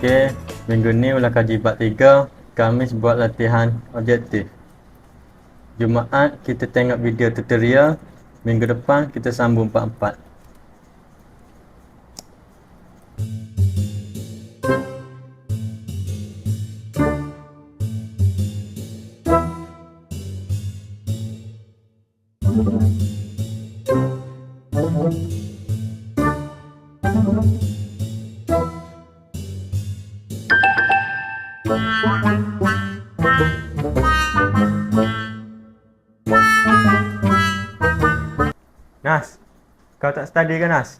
Minggu ni ulang kaji bab 3, Khamis buat latihan objektif. Jumaat kita tengok video tutorial, minggu depan kita sambung part 4. Nas, kau tak study ke Nas?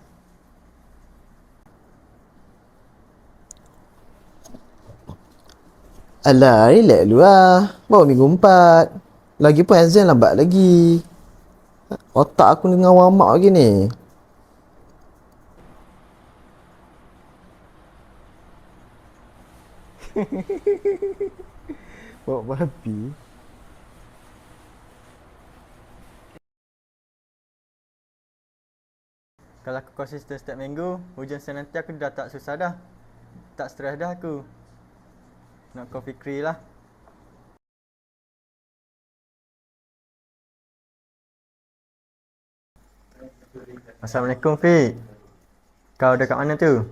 Alah, relax dulu lah. Baru minggu empat. Lagi pun exam lambat lagi. Otak aku dengan wamak lagi ni. Bawa babi. Kalau aku konsisten setiap minggu, hujan senanti aku dah tak susah dah. Tak stres dah aku. Nak kau fikri lah. Assalamualaikum Fik. Kau dekat mana tu?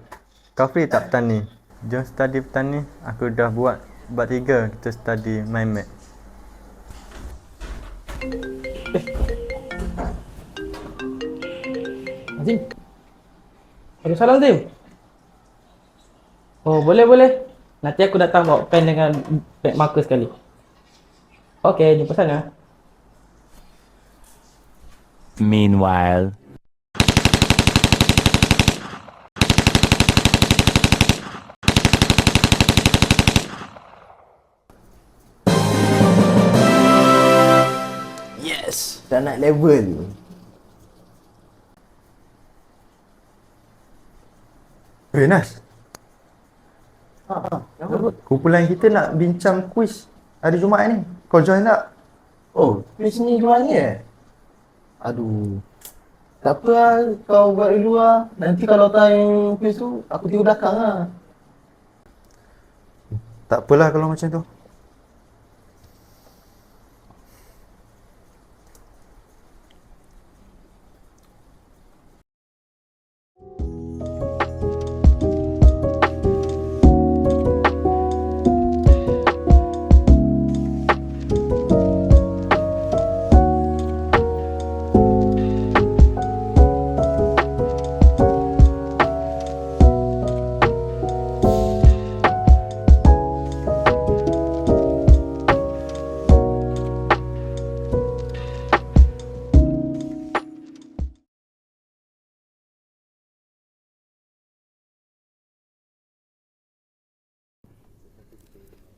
Kau free tak petang ni? Jom study petang ni. Aku dah buat bab tiga kita study mind map. Azim. Ada salam Azim. Oh, boleh boleh. Nanti aku datang bawa pen dengan pad marker sekali. Okey, jumpa sana. Meanwhile, Yes! Dah naik level. Eh Nas. Kumpulan kita nak bincang kuis hari Jumaat ni. Kau join tak? Oh, quiz ni jual ni eh? Aduh. Tak apa lah, kau buat dulu lah. Nanti kalau time quiz tu, aku tidur belakang lah. Tak apalah kalau macam tu.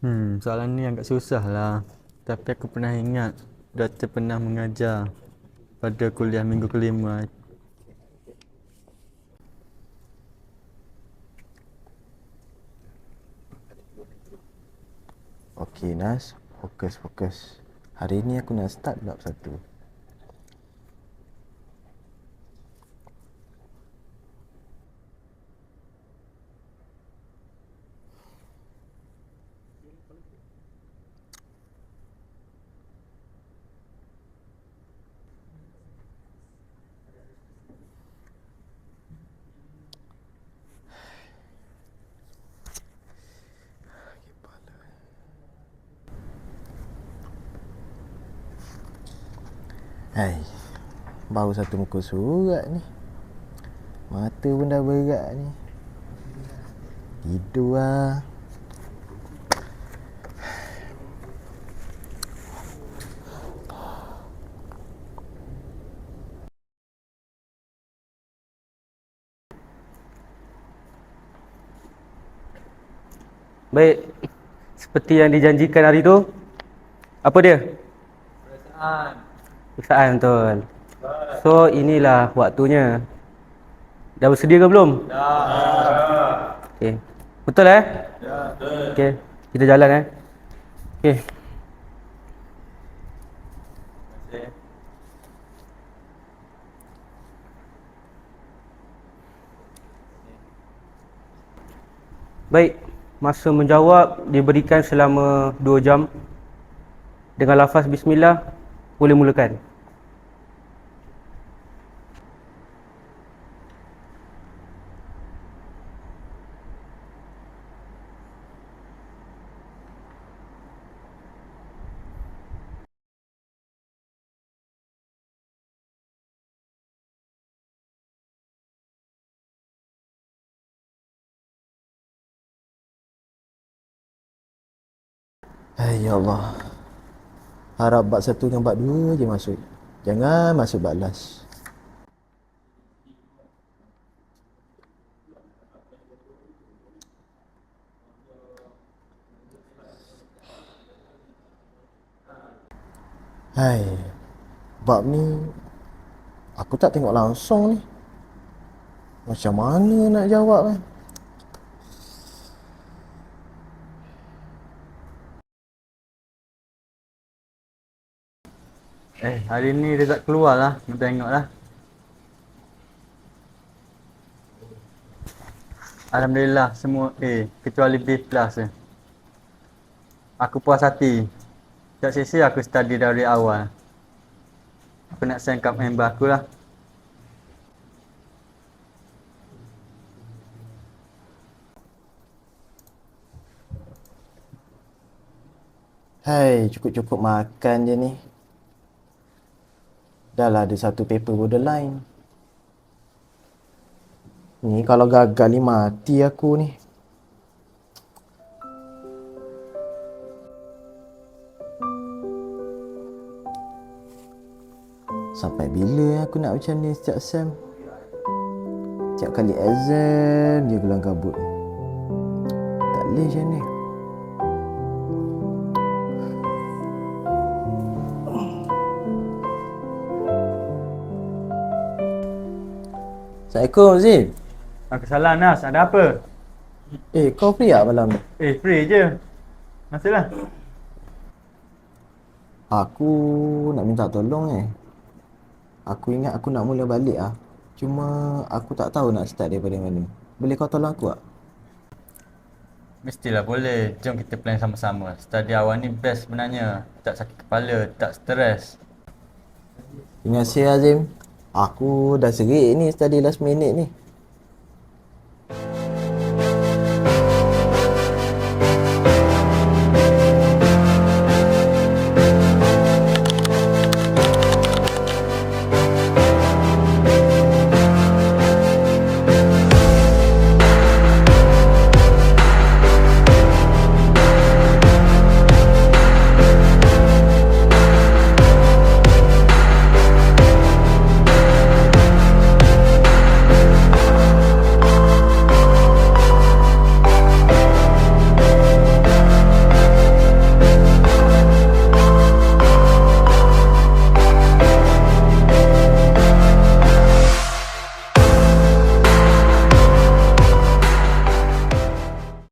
Hmm, soalan ni agak susah lah. Tapi aku pernah ingat Doktor pernah mengajar pada kuliah minggu kelima. Okey Nas, fokus fokus. Hari ni aku nak start bab satu. Hai. Baru satu muka surat ni. Mata pun dah berat ni. Tidur lah. Baik, seperti yang dijanjikan hari tu, apa dia? Peraksaan. Peraksaan betul. So inilah waktunya. Dah bersedia ke belum? Dah. Okey. Betul eh? Ya, betul. Okey, kita jalan eh. Okey. Baik. Masa menjawab diberikan selama 2 jam. Dengan lafaz bismillah boleh mulakan. Hai ya Allah. Harap bab satu dengan bab dua je masuk. Jangan masuk bab last. Hai. Bab ni aku tak tengok langsung ni. Macam mana nak jawab kan? Eh, hari ni result keluar lah. Kita tengok lah. Alhamdulillah semua A kecuali B plus je. Aku puas hati. Tak sia-sia aku study dari awal. Aku nak send kat member aku lah. Hai, cukup-cukup makan je ni. Dah lah ada satu paper borderline. Ni kalau gagal ni mati aku ni. Sampai bila aku nak macam ni setiap sem? Setiap kali exam je kelang kabut. Tak boleh macam ni. Assalamualaikum Zin. Aku salah Nas, ada apa? Eh, kau free tak malam ni? Eh, free je. Masuklah. Aku nak minta tolong eh. Aku ingat aku nak mula balik ah. Cuma aku tak tahu nak start daripada mana. Boleh kau tolong aku tak? Mestilah boleh. Jom kita plan sama-sama. Study awal ni best sebenarnya. Tak sakit kepala, tak stres. Terima kasih Azim. Aku dah serik ni study last minute ni.